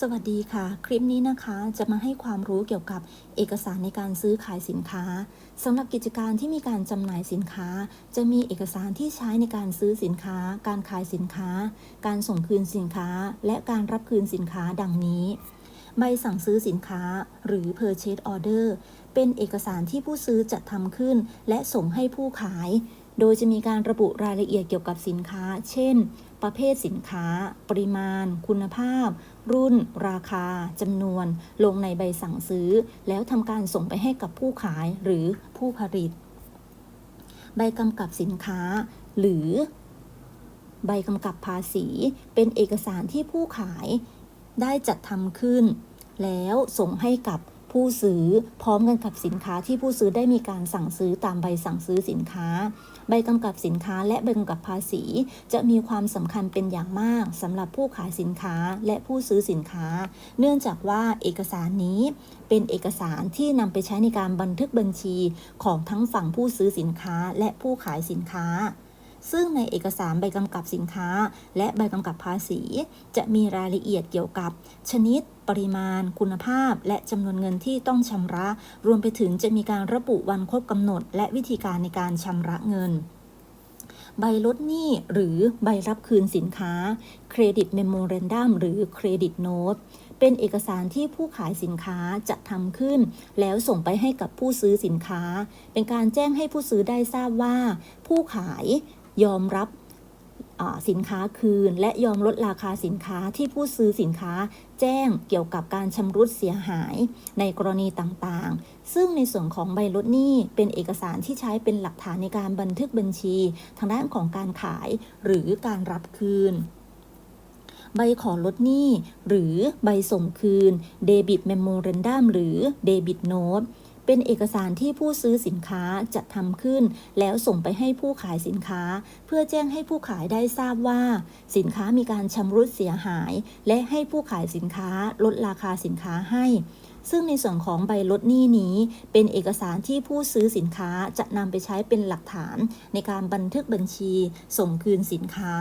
สวัสดีค่ะ คลิปนี้นะคะจะมาให้ความรู้เกี่ยวกับเอกสารในการซื้อขายสินค้าสำหรับกิจการที่มีการจำหน่ายสินค้า จะมีเอกสารที่ใช้ในการซื้อสินค้า การขายสินค้า การส่งคืนสินค้า และการรับคืนสินค้าดังนี้ ใบสั่งซื้อสินค้า หรือ purchase order เป็นเอกสารที่ผู้ซื้อจัดทำขึ้น และส่งให้ผู้ขาย โดยจะมีการระบุรายละเอียดเกี่ยวกับสินค้า เช่น ประเภทสินค้า ปริมาณ คุณภาพ รุ่น ราคาจำนวน ลงในใบสั่งซื้อ แล้วทำการส่งไปให้กับผู้ขายหรือผู้ผลิต ใบกำกับสินค้า หรือ ใบกำกับภาษี เป็นเอกสารที่ผู้ขายได้จัดทำขึ้น แล้วส่งให้กับ ผู้ซื้อพร้อมกันกับสินค้าที่ผู้ซื้อได้มีการสั่งซื้อตามใบสั่งซื้อสินค้า ใบกำกับสินค้าและใบกำกับภาษี จะมีความสำคัญเป็นอย่างมากสำหรับผู้ขายสินค้าและผู้ซื้อสินค้า เนื่องจากว่าเอกสารนี้เป็นเอกสารที่นำไปใช้ในการบันทึกบัญชีของทั้งฝั่งผู้ซื้อสินค้าและผู้ขายสินค้า ซึ่งในเอกสารใบกำกับสินค้า และใบกำกับภาษี จะมีรายละเอียดเกี่ยวกับ ชนิด ปริมาณ คุณภาพ และจำนวนเงินที่ต้องชำระ รวมไปถึงจะมีการระบุวันครบกำหนด และวิธีการในการชำระเงินใบลดหนี้หรือใบรับคืนสินค้าเครดิตเมโมเรนดัมหรือเครดิตโน้ตเป็นเอกสารที่ผู้ขายสินค้าจะทำขึ้น แล้วส่งไปให้กับผู้ซื้อสินค้า เป็นการแจ้งให้ผู้ซื้อได้ทราบว่า ผู้ขาย ยอมรับสินค้าคืน และยอมลดราคาสินค้าที่ผู้ซื้อสินค้าแจ้งเกี่ยวกับการชำรุดเสียหายในกรณีต่างๆ ซึ่งในส่วนของใบลดหนี้เป็นเอกสารที่ใช้เป็นหลักฐานในการบันทึกบัญชี ทางด้านของการขายหรือการรับคืน ใบขอลดหนี้ หรือใบส่งคืนเดบิตเมมโมเรนดัมหรือเดบิตโน้ต เป็นเอกสารที่ผู้ซื้อสินค้าจะทำขึ้น แล้วส่งไปให้ผู้ขายสินค้า เพื่อแจ้งให้ผู้ขายได้ทราบว่า สินค้ามีการชำรุดเสียหาย และให้ผู้ขายสินค้าลดราคาสินค้าให้ ซึ่งในส่วนของใบลดหนี้นี้ เป็นเอกสารที่ผู้ซื้อสินค้าจะนำไปใช้เป็นหลักฐาน ในการบันทึกบัญชี ส่งคืนสินค้า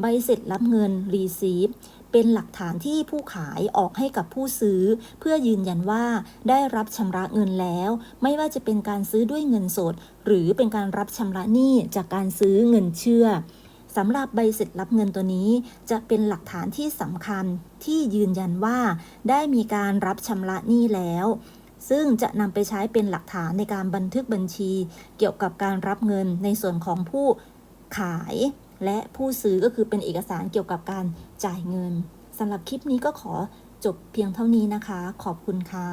ใบเสร็จรับเงิน receipt เป็นหลักฐานที่ผู้ขายออกให้กับผู้ซื้อ เพื่อยืนยันว่าได้รับชำระเงินแล้ว ไม่ว่าจะเป็นการซื้อด้วยเงินสด หรือเป็นการรับชำระหนี้จากการซื้อเงินเชื่อสำหรับใบเสร็จรับเงินตัวนี้ จะเป็นหลักฐานที่สำคัญที่ยืนยันว่า ได้มีการรับชำระหนี้แล้ว ซึ่งจะนำไปใช้เป็นหลักฐานในการบันทึกบัญชี เกี่ยวกับการรับเงินในส่วนของผู้ขาย และผู้ซื้อก็คือเป็นเอกสารเกี่ยวกับการจ่ายเงินสำหรับคลิปนี้ก็ขอจบเพียงเท่านี้นะคะ ขอบคุณค่ะ